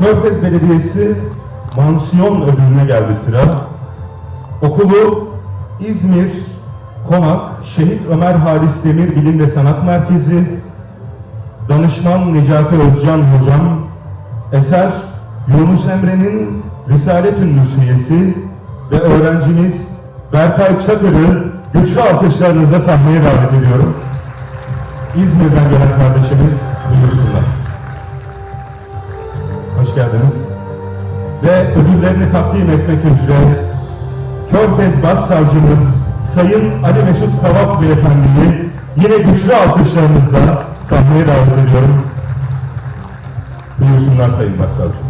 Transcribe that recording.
Körfez Belediyesi mansiyon ödülüne geldi sıra. Okulu İzmir Konak Şehit Ömer Halis Demir Bilim ve Sanat Merkezi, danışman Necati Özcan Hocam, eser Yunus Emre'nin Risalet-ün Nusriyesi ve öğrencimiz Berkay Çakır'ı güçlü alkışlarınızla sahneye davet ediyorum. İzmir'den gelen kardeşimiz buyursunlar. Hoş geldiniz. Ve ödüllerini takdim etmek üzere Körfez Başsavcımız Sayın Ali Mesut Kavak Beyefendi'yi yine güçlü alkışlarınızla sahneye davet ediyorum. Buyursunlar Sayın Başsavcım.